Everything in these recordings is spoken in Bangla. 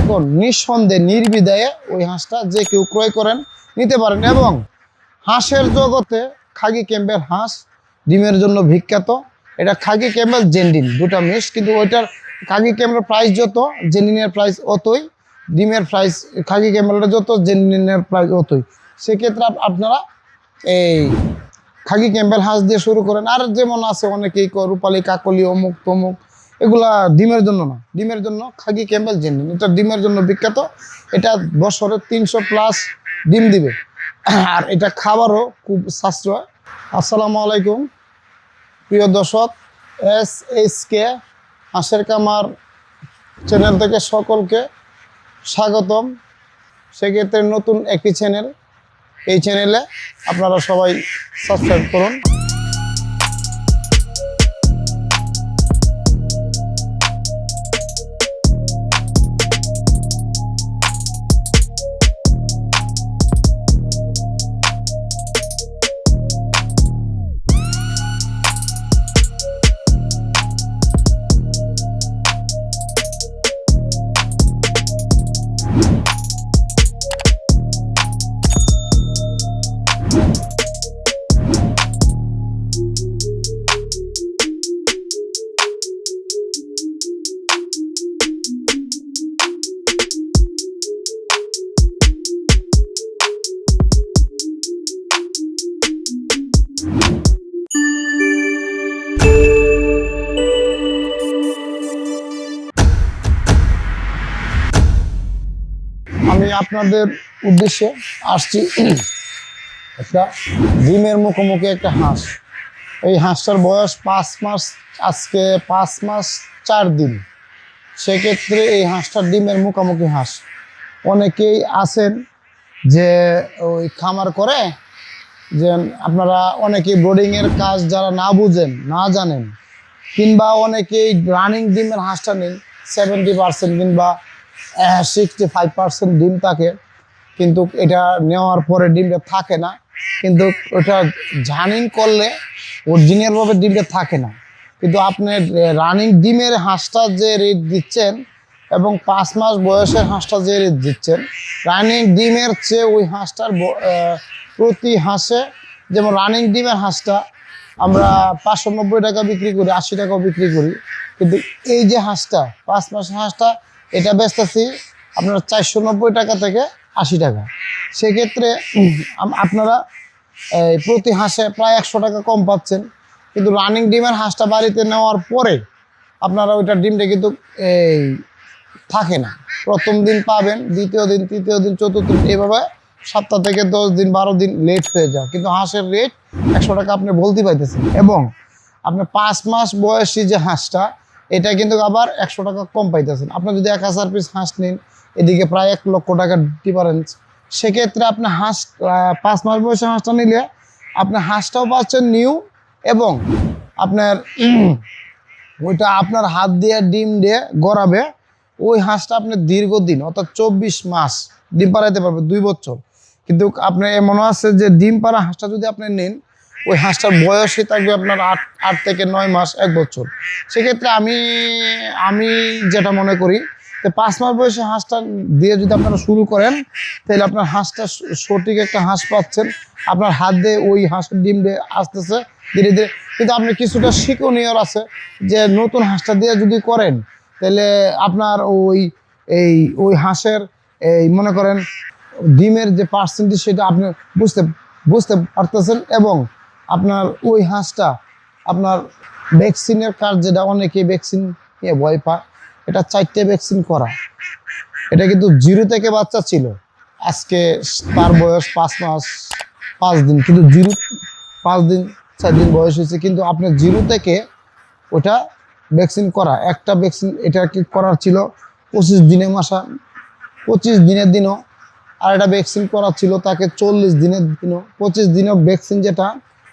এখন নিঃসন্দেহে নির্বিধায়ে ওই হাঁসটা যে কেউ ক্রয় করেন, নিতে পারেন এবং হাঁসের জগতে খাগি ক্যাম্বেল হাঁস ডিমের জন্য বিখ্যাত। এটা খাগি ক্যাম্বেল, জেন্ডিন, দুটা মিস কিন্তু ওইটার খাগি ক্যাম্বেল প্রাইস যত, জেন্ডিনের প্রাইস অতই, ডিমের প্রাইস খাগি ক্যাম্বেলটা যত, জেন্ডিনের প্রাইস অতই। সেক্ষেত্রে আপনারা এই খাগি ক্যাম্বেল হাঁস দিয়ে শুরু করেন। আর যেমন আছে অনেকেই রূপালি, কাকলি, অমুক, তমুক এগুলা ডিমের জন্য না। ডিমের জন্য খাগি, ক্যাম্বেল জেন্ডিন এটা ডিমের জন্য বিখ্যাত। এটা বছরে তিনশো প্লাস ডিম দিবে। আর এটা খাবারও খুব সাশ্রয়। আসসালামু আলাইকুম। প্রিয় দর্শক, এস এইচ কে হাঁসের কামার চ্যানেল থেকে সকলকে স্বাগতম। সেক্ষেত্রে নতুন একটি চ্যানেল। এই চ্যানেলে আপনারা সবাই সাবস্ক্রাইব করুন। আমি আপনাদের উদ্দেশ্যে আসছি। একটা ডিমের মুখোমুখি একটা হাঁস। এই হাঁসটার বয়স পাঁচ মাস, আজকে পাঁচ মাস চার দিন। সেক্ষেত্রে এই হাঁসটার ডিমের মুখোমুখি হাঁস। অনেকেই আছেন যে ওই খামার করে, যে আপনারা অনেকেই ব্রোডিংয়ের কাজ যারা না বুঝেন, না জানেন, কিংবা অনেকেই রানিং ডিমের হাঁসটা নেই সেভেন্টি পার্সেন্ট কিংবা সিক্সটি ফাইভ পার্সেন্ট ডিম থাকে, কিন্তু এটা নেওয়ার পরে ডিমটা থাকে না। কিন্তু ওটা জানিং করলে অরিজিনালভাবে ডিমটা থাকে না। কিন্তু আপনি রানিং ডিমের হাঁসটা যে রেট দিচ্ছেন এবং পাঁচ মাস বয়সের হাঁসটা যে রেট দিচ্ছেন রানিং ডিমের চেয়ে ওই হাঁসটার প্রতি হাঁসে যেমন রানিং ডিমের হাঁসটা আমরা পাঁচশো নব্বই টাকা বিক্রি করি, আশি টাকাও বিক্রি করি, কিন্তু এই যে হাঁসটা, পাঁচ মাসের হাঁসটা, এটা বেচতেছি আপনার চারশো নব্বই টাকা থেকে আশি টাকা। সেক্ষেত্রে আপনারা প্রতি হাঁসে প্রায় একশো টাকা কম পাচ্ছেন। কিন্তু রানিং ডিমের হাঁসটা বাড়িতে নেওয়ার পরে আপনারা ওইটা ডিমটা কিন্তু এই থাকে না। প্রথম দিন পাবেন, দ্বিতীয় দিন, তৃতীয় দিন, চতুর্থ দিন, এভাবে সপ্তাহ থেকে দশ দিন, বারো দিন লেট হয়ে যায়। কিন্তু হাঁসের রেট একশো টাকা আপনি বলতে পাইতেছেন এবং আপনি পাঁচ মাস বয়সী যে হাঁসটা এটা কিন্তু আবার একশো টাকা কম পাইতেছেন। আপনি যদি এক হাজার পিস হাঁস নিন, এদিকে প্রায় এক লক্ষ টাকার ডিফারেন্স সেক্ষেত্রে আপনি হাঁস পাঁচ মাস বয়সী হাঁসটা নিলে আপনি হাঁসটাও পাচ্ছেন নিউ এবং আপনার ওইটা আপনার হাত দিয়ে ডিম দিয়ে গড়াবে, ওই হাঁসটা আপনি দীর্ঘদিন, অর্থাৎ চব্বিশ মাস ডিম পাড়াইতে পারবে দুই বছর। কিন্তু আপনার এমন আছে যে ডিম পাড়া হাঁসটা যদি আপনি নেন ওই হাঁসটার বয়সই থাকবে আপনার আট আট থেকে নয় মাস, এক বছর। সেক্ষেত্রে আমি আমি যেটা মনে করি যে পাঁচ মাস বয়সে হাঁসটা দিয়ে যদি আপনারা শুরু করেন, তাহলে আপনার হাঁসটা সঠিক একটা হাঁস পাচ্ছেন। আপনার হাত দিয়ে ওই হাঁসের ডিম দিয়ে আসতেছে ধীরে ধীরে। কিন্তু আপনি কিছুটা শিক্ষণীয় আছে যে নতুন হাঁসটা দিয়ে যদি করেন, তাহলে আপনার ওই, এই, ওই হাঁসের, এই মনে করেন ডিমের যে পার্সেন্টেজ সেটা আপনি বুঝতে বুঝতে পারতেছেন এবং আপনার ওই হাঁসটা, আপনার ভ্যাকসিনের কাজ যেটা অনেকে ভ্যাকসিন নিয়ে ভয় পায়, এটা চারটে ভ্যাকসিন করা। এটা কিন্তু জিরো থেকে বাচ্চা ছিল। আজকে তার বয়স পাঁচ মাস, পাঁচ দিন, কিন্তু জিরো, পাঁচ দিন, চার দিন বয়স হয়েছে, কিন্তু আপনার জিরো থেকে ওটা ভ্যাকসিন করা। একটা ভ্যাকসিন এটা কি করার ছিল পঁচিশ দিনে মাসা, পঁচিশ দিনের দিনও। আর একটা ভ্যাকসিন করা ছিল তাকে চল্লিশ দিনের দিনও। পঁচিশ দিনের ভ্যাকসিন যেটা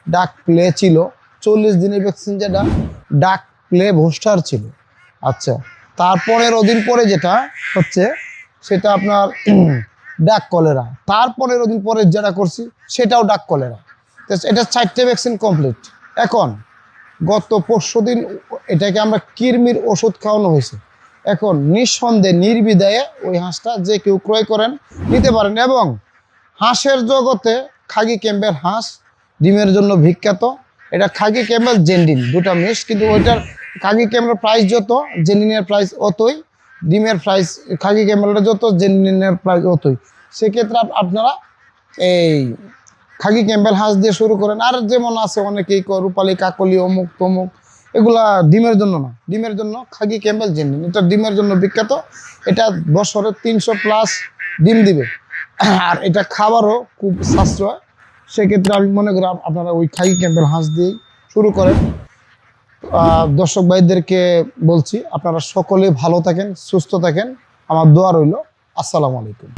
ডাক প্লে ছিল। চল্লিশ দিনের ভ্যাকসিন যেটা, ডাক প্লে বুস্টার ছিল। আচ্ছা তারপরের দিন পরে যেটা হচ্ছে, সেটা আপনার ডাক কলেরা। তারপরের দিন পরে যেটা করছি, সেটাও ডাক কলেরা। এটা চারটে ভ্যাকসিন কমপ্লিট এখন, গত পরশু দিন এটাকে আমরা কৃমির ওষুধ খাওয়ানো হয়েছে। এখন, নিঃসন্দেহে, নির্বিধায়ে ওই হাঁসটা যে কেউ ক্রয় করেন, নিতে পারেন। এবং হাঁসের জগতে খাগি ক্যাম্বেল হাঁস ডিমের জন্য বিখ্যাত। এটা খাগি ক্যাম্বেল জেন্ডিন, দুটা মিক্স কিন্তু ওইটার খাগি ক্যাম্বেল প্রাইস যত, জেন্ডিনের প্রাইস অতই, ডিমের প্রাইস খাগি ক্যাম্বেলটা যত, জেন্ডিনের প্রাইস অতই। সেক্ষেত্রে আপনারা এই খাগি ক্যাম্বেল হাঁস দিয়ে শুরু করেন। আর যেমন আছে অনেকেই রূপালি, কাকলি, অমুক, তমুক, এগুলা ডিমের জন্য না। ডিমের জন্য খাগি ক্যাম্বেল জেন্ডিন। এটা ডিমের জন্য বিখ্যাত। এটা বছরে তিনশো প্লাস ডিম দিবে। আর এটা খাবারও খুব সাশ্রয়। সেক্ষেত্রে আমি মনে করি আপনারা ওই খাই ক্যাম্পেল হাঁস দিয়ে শুরু করেন। দর্শক ভাইদেরকে বলছি, আপনারা সকলে ভালো থাকেন, সুস্থ থাকেন। আমার দোয়া রইল। আসসালামু আলাইকুম।